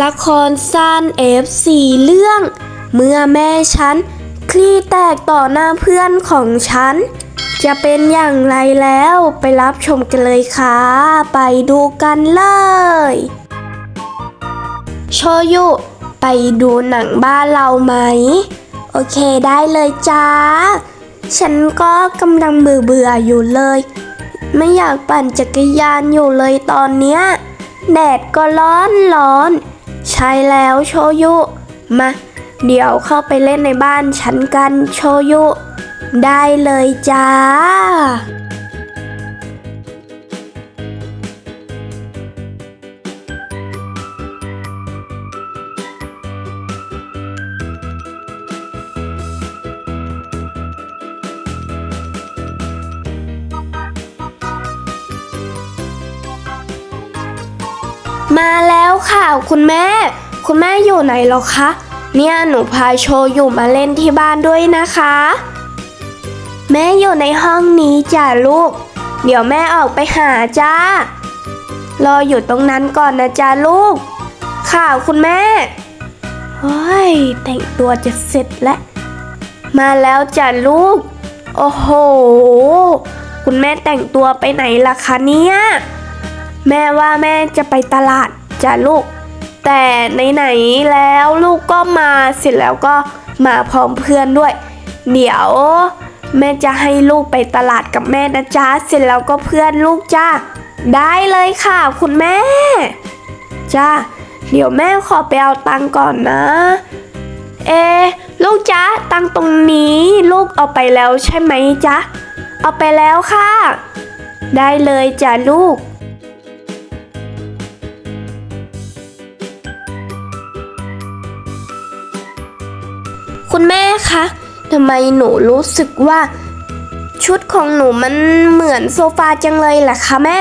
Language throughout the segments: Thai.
ละครสั้น F4 เรื่อง เมื่อแม่ฉัน คลี่แตกต่อหน้าเพื่อนของฉัน จะเป็นอย่างไรแล้วไปรับชมกันเลยค่ะ ไปดูกันเลย โชยุ ไปดูหนังบ้านเราไหม โอเคได้เลยจ้า ฉันก็กำลังเบื่อเบื่อๆอยู่เลย ไม่อยากปั่นจักรยานอยู่เลยตอนเนี้ย แดดก็ร้อนร้อน ใช่แล้วโชยุ มา เดี๋ยวเข้าไปเล่นในบ้านฉันกันโชยุ ได้เลยจ้า มาแล้วค่ะ คุณแม่ คุณแม่อยู่ไหนหรอคะ เนี่ยหนูพาโชอยู่มาเล่นที่บ้านด้วยนะคะ แม่อยู่ในห้องนี้จ้ะลูก เดี๋ยวแม่ออกไปหาจ้ารออยู่ตรงนั้นก่อนนะจ้าลูก ค่ะคุณแม่เฮ้ยแต่งตัวจะเสร็จแล้ว มาแล้วจ้ะลูก โอ้โห คุณแม่แต่งตัวไปไหนล่ะคะเนี่ย แม่ว่าแม่จะไปตลาดจ้ะลูก แต่ไหนๆแล้วลูกก็มาเสร็จแล้วก็มาพร้อมเพื่อนด้วย เดี๋ยวแม่จะให้ลูกไปตลาดกับแม่นะจ๊ะเสร็จแล้วก็เพื่อนลูกจ้าได้เลยค่ะ คุณแม่จ้าเดี๋ยวแม่ขอไปเอาตังก่อนนะ เอ ลูกจ๊ะตังตรงนี้ ลูกเอาไปแล้วใช่ไหมจ๊ะเอาไปแล้วค่ะ ได้เลยจ้ะลูก คะทำไมหนูรู้สึกว่า ชุดของหนูมันเหมือนโซฟาจังเลยล่ะคะแม่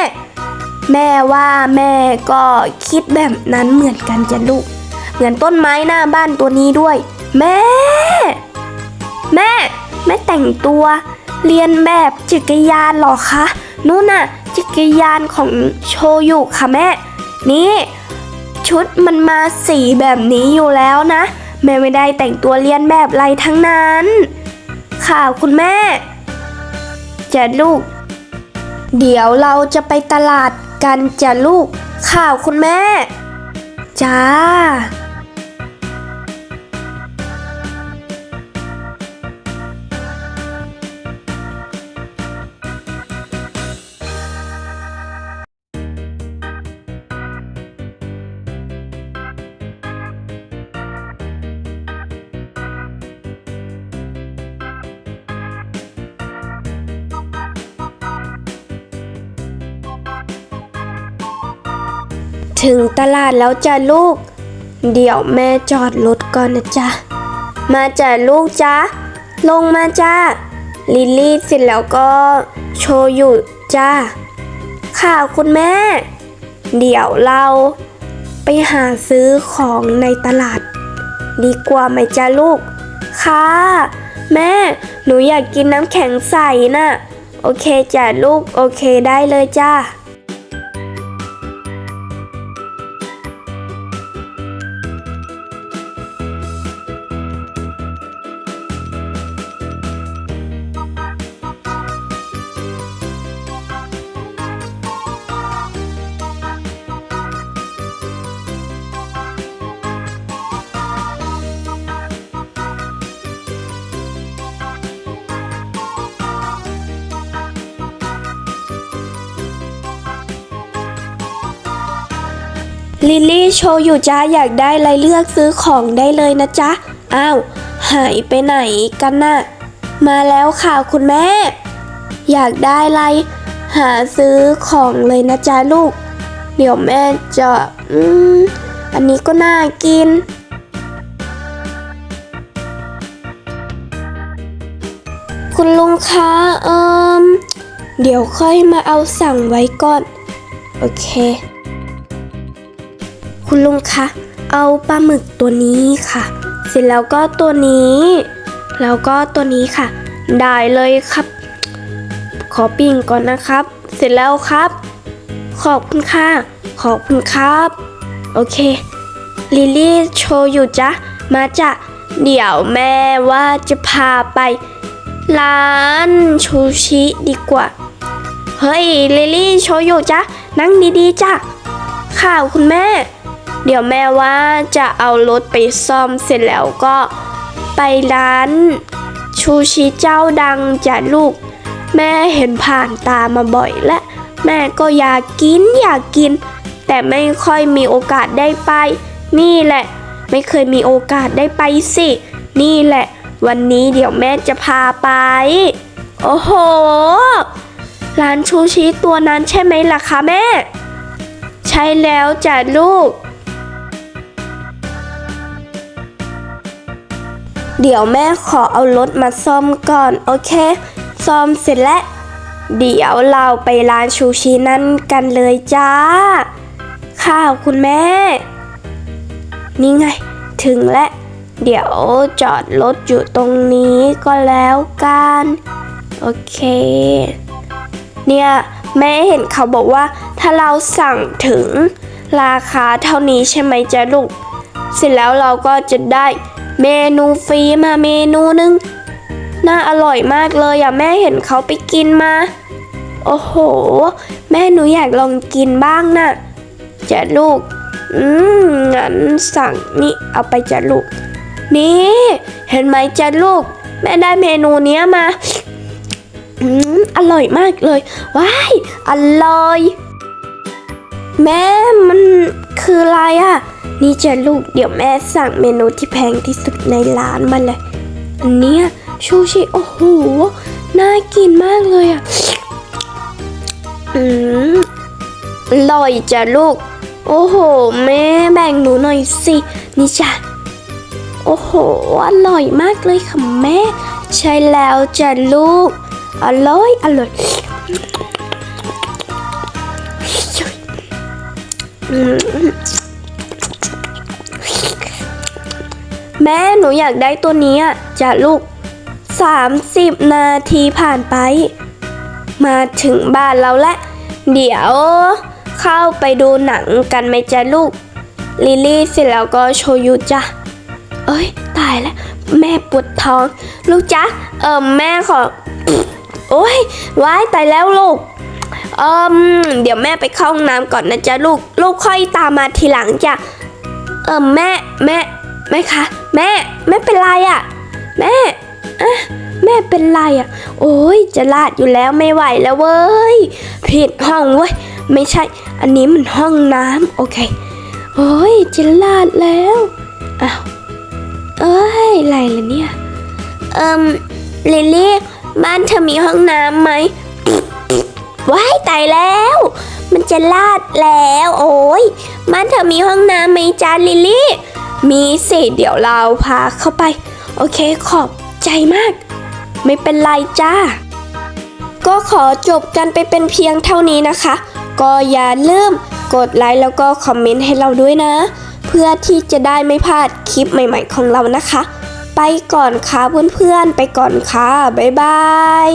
แม่ว่าแม่ก็คิดแบบนั้นเหมือนกันจ้ะลูก เหมือนต้นไม้หน้าบ้านตัวนี้ด้วย แม่ แม่ แม่แต่งตัว เรียนแบบจักรยานหรอคะนู่นน่ะจักรยานของโชยุค่ะแม่ นี่ ชุดมันมาสีแบบนี้อยู่แล้วนะ แม่ไม่ได้แต่งตัวเรียนแบบไรทั้งนั้น ค่ะคุณแม่จะลูก เดี๋ยวเราจะไปตลาดกันจะลูก ข่าวคุณแม่ จ้า ถึงตลาดแล้วจ้ะลูก เดี๋ยวแม่จอดรถก่อนนะจ๊ะ มาจ้ะลูกจ้ะลงมาจ้าลิลลี่เสร็จแล้วก็โชยุจ้าค่ะคุณแม่ เดี๋ยวเราไปหาซื้อของในตลาด ดีกว่าไหมจ้าลูก ค่ะ แม่ หนูอยากกินน้ำแข็งใสน่ะ โอเคจ้ะลูก โอเคได้เลยจ้า ลิลลี่โชว์อยู่จ้าอยากได้อะไรเลือกซื้อของได้เลยนะจ๊ะ อ้าว หายไปไหนกันน่ะ มาแล้วค่ะคุณแม่ อยากได้อะไร หาซื้อของเลยนะจ๊ะลูก เดี๋ยวแม่จะอืมอันนี้ก็น่ากิน คุณลุงคะเอิมเดี๋ยวค่อยมาเอาสั่งไว้ก่อน โอเค คุณลุงคะ เอาปลาหมึกตัวนี้ค่ะ เสร็จแล้วก็ตัวนี้ แล้วก็ตัวนี้ค่ะ ได้เลยครับ ขอปิ้งก่อนนะครับ เสร็จแล้วครับ ขอบคุณค่ะ ขอบคุณครับ โอเค ลิลี่โชว์อยู่จ้ะ มาจ้ะ เดี๋ยวแม่ว่าจะพาไป ร้านชูชิดีกว่า เฮ้ย ลิลลี่โชว์อยู่จ้ะ นั่งดีๆจ้ะข่าวคุณแม่ เดี๋ยวแม่ว่าจะเอารถไปซ่อมเสร็จแล้วก็ไปร้าน ชูชิเจ้าดังจ้ะลูก แม่เห็นผ่านตามาบ่อยและ แม่ก็อยากกินอยากกิน แต่ไม่ค่อยมีโอกาสได้ไป นี่แหละ ไม่เคยมีโอกาสได้ไปสิ นี่แหละ วันนี้เดี๋ยวแม่จะพาไป โอ้โหร้านชูชีตัวนั้นใช่ไหมล่ะคะแม่ ใช่แล้วจ้ะลูก เดี๋ยวแม่ขอเอารถมาซ่อมก่อน โอเค ซ่อมเสร็จแล้ว เดี๋ยวเราไปร้านชูชีนั่นกันเลยจ้า ข้าวคุณแม่ นี่ไง ถึงแล้ว เดี๋ยวจอดรถอยู่ตรงนี้ก็แล้วกัน โอเค เนี่ย แม่เห็นเขาบอกว่า ถ้าเราสั่งถึงราคาเท่านี้ใช่ไหมจ๊ะลูก เสร็จแล้วเราก็จะได้ เมนูฟรีมาเมนูนึง น่าอร่อยมากเลยอะแม่เห็นเขาไปกินมา โอ้โห แม่หนูอยากลองกินบ้างนะ่ะจ้ะลูก อืมงั้นสั่งนี่เอาไปจ้ะลูก นี่ เห็นไหมจ้ะลูก แม่ได้เมนูเนี้ยมาอืมอร่อยมากเลย ว้าย อร่อย แม่มันคืออะไรอะ นี่จ้ะลูกเดี๋ยวแม่สั่งเมนูที่แพงที่สุดในร้านมาเลย อันเนี้ยชูชิโอ้โห น่ากินมากเลยอะ อืมอร่อยจ้ะลูก โอ้โห แม่แบ่งหนูหน่อยสิ นี่จ้ะ โอ้โห อร่อยมากเลยค่ะแม่ ใช่แล้วจ้ะลูก อร่อย อร่อย แม่หนูอยากได้ตัวนี้อะจ้ะลูก 30 นาทีผ่านไป มาถึงบ้านเราแล้วเดี๋ยวเข้าไปดูหนังกันไหมจ๊ะลูก ลิลลี่เสร็จแล้วก็โชยุจ้ะ เอ้ย ตายแล้ว แม่ปวดท้อง ลูกจ๊ะ เออแม่ขอ โอ้ยว้ายตายแล้วลูก เอิมเดี๋ยวแม่ไปเข้าห้องน้ำก่อนนะจ๊ะลูก ลูกค่อยตามมาทีหลังจ้ะ เออแม่แม่ คะ แม่แม่เป็นไรอะ่ะ แม่อะแม่เป็นไรอะ่ะ โอ้ยจะลาดอยู่แล้วไม่ไหวแล้วเว้ยผิดห้องเว้ยไม่ใช่ อันนี้มันห้องน้ำโอเคโอ้ยจะลาดแล้วอ้าวเอ้ยอะไรล่ะเนี่ยเอิมลิลลี่บ้านเธอมีห้องน้ำไหมว้ายตายแล้ว มันจะลาดแล้ว โอ้ยบ้านเธอมีห้องน้ำไหมจ้าลิลลี่ มีสิ เดี๋ยวเราพาเข้าไป โอเคขอบใจมาก ไม่เป็นไรจ้า ก็ขอจบกันไปเป็นเพียงเท่านี้นะคะ ก็อย่าลืมกดไลค์แล้วก็คอมเมนต์ให้เราด้วยนะ เพื่อที่จะได้ไม่พลาดคลิปใหม่ๆของเรานะคะ ไปก่อนค่ะเพื่อนๆ ไปก่อนค่ะ บ๊ายบาย